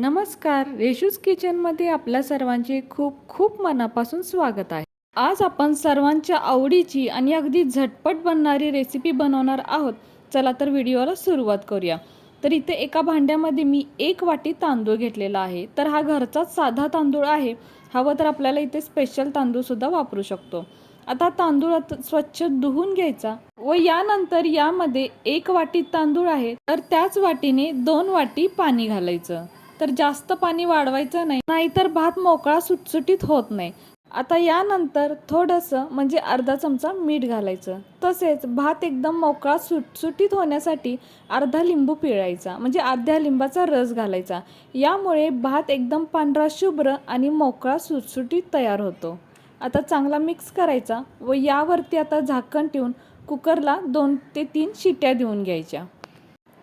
नमस्कार. रेशूज किचनमध्ये आपल्या सर्वांचे खूप खूप मनापासून स्वागत आहे. आज आपण सर्वांच्या आवडीची आणि अगदी झटपट बनणारी रेसिपी बनवणार आहोत. चला तर व्हिडिओला सुरुवात करूया. तर इथे एका भांड्यामध्ये मी एक वाटी तांदूळ घेतलेला आहे. तर हा घरचाच साधा तांदूळ आहे. हवं तर आपल्याला इथे स्पेशल तांदूळसुद्धा वापरू शकतो. आता तांदूळ आता स्वच्छ धुवून घ्यायचा व यानंतर यामध्ये एक वाटी तांदूळ आहे. तर त्याच वाटीने दोन वाटी पाणी घालायचं. तर जास्त पाणी वाढवायचं नाही नाहीतर भात मोकळा सुटसुटीत होत नाही. आता यानंतर थोडंसं म्हणजे अर्धा चमचा मीठ घालायचं. तसेच भात एकदम मोकळा सुटसुटीत होण्यासाठी अर्धा लिंबू पिळायचा म्हणजे अर्ध्या लिंबाचा रस घालायचा. यामुळे भात एकदम पांढरा शुभ्र आणि मोकळा सुटसुटीत तयार होतो. आता चांगला मिक्स करायचा व यावरती आता झाकण ठेवून कुकरला दोन ते तीन शिट्या देऊन घ्यायच्या.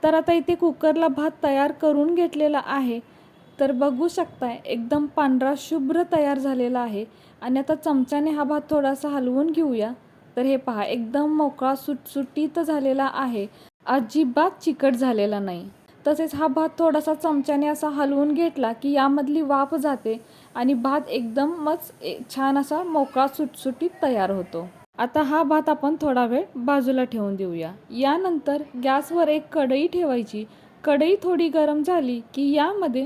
तर आता इथे कुकरला भात तयार करून घेतलेला आहे. तर बघू शकताय एकदम पांढरा शुभ्र तयार झालेला आहे. आणि आता चमच्याने हा भात थोडासा हलवून घेऊया. तर हे पहा एकदम मोकळा सुटसुटीत झालेला आहे. अजिबात चिकट झालेला नाही. तसेच हा भात थोडासा चमच्याने असा हलवून घेतला की यामधली वाफ जाते आणि भात एकदमच ए- छान असा मोकळा सुटसुटीत तयार होतो. आता हा भात आपण थोडा वेळ बाजूला ठेवून देऊया. यानंतर गॅसवर एक कढई ठेवायची. कढई थोडी गरम झाली की यामध्ये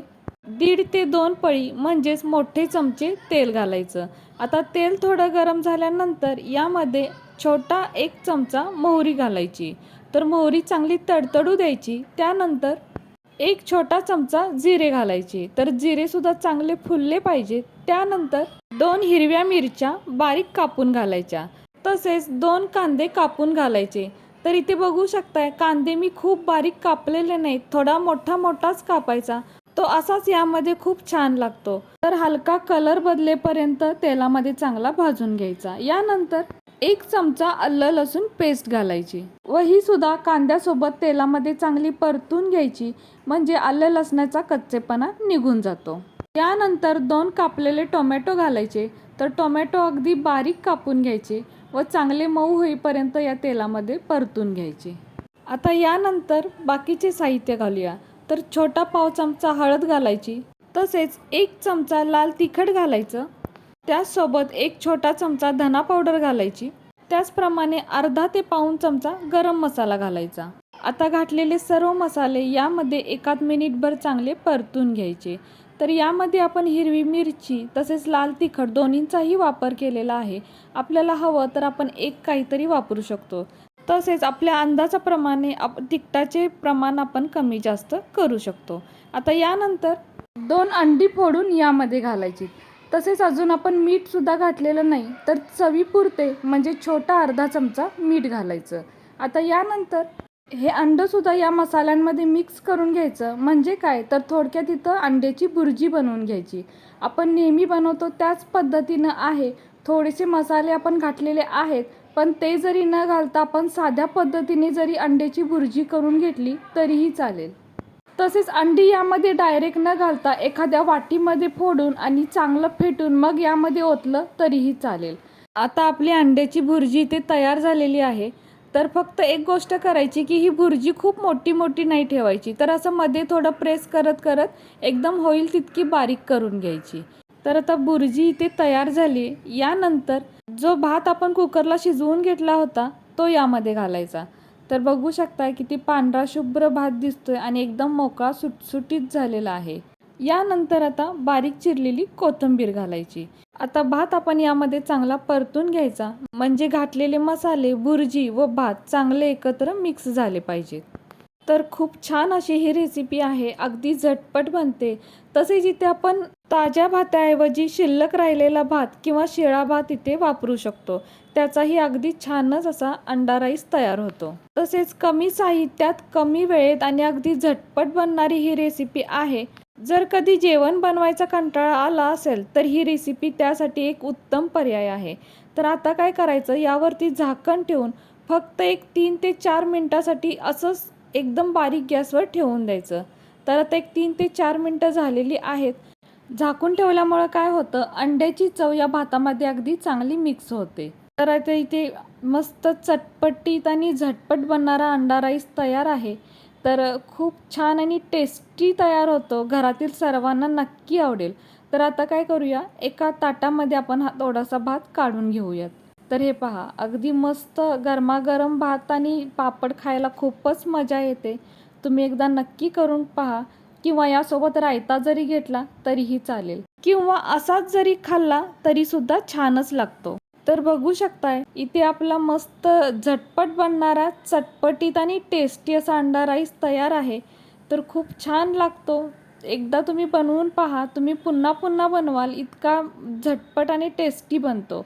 दीड ते दोन पळी म्हणजेच मोठे चमचे तेल घालायचं. आता तेल थोडं गरम झाल्यानंतर यामध्ये छोटा एक चमचा मोहरी घालायची. तर मोहरी चांगली तडतडू द्यायची. त्यानंतर एक छोटा चमचा जिरे घालायचे. तर जिरेसुद्धा चांगले फुलले पाहिजे त्यानंतर दोन हिरव्या मिरच्या बारीक कापून घालायच्या. तसेच दोन कांदे कापून घालायचे. तर इथे बघू शकताय कांदे मी खूप बारीक कापलेले नाहीत थोडा मोठा मोठाच कापायचा. तो असाच यामध्ये खूप छान लागतो. तर हलका कलर बदलेपर्यंत तेलामध्ये चांगला भाजून घ्यायचा. यानंतर एक चमचा अल्ल लसूण पेस्ट घालायची व ही सुद्धा कांद्यासोबत तेलामध्ये चांगली परतून घ्यायची म्हणजे आलं लसणाचा कच्चेपणा निघून जातो. यानंतर दोन कापलेले टोमॅटो घालायचे. तर टोमॅटो अगदी बारीक कापून घ्यायचे. व चांगले मऊ होईपर्यंत या तेलामध्ये परतून घ्यायचे. आता यानंतर बाकीचे साहित्य घालूया. तर छोटा पाव चमचा हळद घालायची तसेच एक चमचा लाल तिखट घालायचं त्याचसोबत एक छोटा चमचा धना पावडर घालायची त्याचप्रमाणे अर्धा ते पाऊण चमचा गरम मसाला घालायचा. आता घातलेले सर्व मसाले यामध्ये एकाच मिनिटभर चांगले परतून घ्यायचे. तर यामध्ये आपण हिरवी मिरची तसेच लाल तिखट दोन्हींचाही वापर केलेला आहे. आपल्याला हवं तर आपण एक काहीतरी वापरू शकतो. तसेच आपल्या अंदाजाप्रमाणे आप तिखटाचे प्रमाण आपण कमी जास्त करू शकतो. आता यानंतर दोन अंडी फोडून यामध्ये घालायची. तसेच अजून आपण मीठसुद्धा घातलेलं नाही तर चवीपुरते म्हणजे छोटा अर्धा चमचा मीठ घालायचं. आता यानंतर हे अंडंसुद्धा या मसाल्यांमध्ये मिक्स करून घ्यायचं. म्हणजे काय? तर थोडक्यात इथं अंड्याची भुर्जी बनवून घ्यायची. आपण नेहमी बनवतो त्याच पद्धतीनं आहे. थोडेसे मसाले आपण घातलेले आहेत. पण ते जरी न घालता आपण साध्या पद्धतीने जरी अंड्याची भुर्जी करून घेतली तरीही चालेल. तसेच अंडी यामध्ये डायरेक्ट न घालता एखाद्या वाटीमध्ये फोडून आणि चांगलं फेटून मग यामध्ये ओतलं तरीही चालेल. आता आपली अंड्याची भुर्जी इथे तयार झालेली आहे. तर फक्त एक गोष्ट करायची की ही भुर्जी खूप मोठी मोठी नाही ठेवायची. तर असं मध्ये थोडं प्रेस करत करत एकदम होईल तितकी बारीक करून घ्यायची. तर आता भुर्जी इथे तयार झाली. यानंतर जो भात आपण कुकरला शिजवून घेतला होता तो यामध्ये घालायचा. तर बघू शकता किती पांढरा शुभ्र भात दिसतोय आणि एकदम मोकळा सुटसुटीत झालेला आहे. यानंतर आता बारीक चिरलेली कोथिंबीर घालायची. आता भात आपण यामध्ये चांगला परतून घ्यायचा. म्हणजे घातलेले मसाले भुर्जी व भात चांगले एकत्र मिक्स झाले पाहिजेत. तर खूप छान अशी ही रेसिपी आहे. अगदी झटपट बनते. तसेच इथे आपण ताज्या भाताऐवजी शिल्लक राहिलेला भात किंवा शिळा भात इथे वापरू शकतो. त्याचाही अगदी छानच असा अंडा राईस तयार होतो. तसेच कमी साहित्यात कमी वेळेत आणि अगदी झटपट बनणारी ही रेसिपी आहे. जर कधी जेवण बनवायचा कंटाळा आला असेल तर ही रेसिपी त्यासाठी एक उत्तम पर्याय आहे. तर आता काय करायचं? यावरती झाकण ठेवून फक्त एक तीन ते चार मिनटासाठी असंच एकदम बारीक गॅसवर ठेवून द्यायचं. तर आता एक तीन ते चार मिनटं झालेली आहेत. झाकून ठेवल्यामुळं काय होतं? अंड्याची चव या भातामध्ये अगदी चांगली मिक्स होते. तर आता इथे मस्त चटपटीत आणि झटपट बनणारा अंडा राईस तयार आहे. तर खूप छान आणि टेस्टी तयार होतो. घरातील सर्वांना नक्की आवडेल. तर आता काय करूया? एका ताटामध्ये आपण हा थोडासा भात काढून घेऊयात. तर हे पहा अगदी मस्त गरमागरम भात आणि पापड खायला खूपच मजा येते. तुम्ही एकदा नक्की करून पहा किंवा यासोबत रायता जरी घेतला तरीही चालेल. किंवा असाच जरी खाल्ला तरी सुद्धा छानच लागतो. तर बघू शकताय. इथे आपला मस्त झटपट बनणारा चटपटीत आणि टेस्टी असा अंडा राईस तयार आहे. तर खूप छान लागतो. एकदा तुम्ही बनवून पहा. तुम्ही पुन्हा पुन्हा बनवाल इतका झटपट आणि टेस्टी बनतो.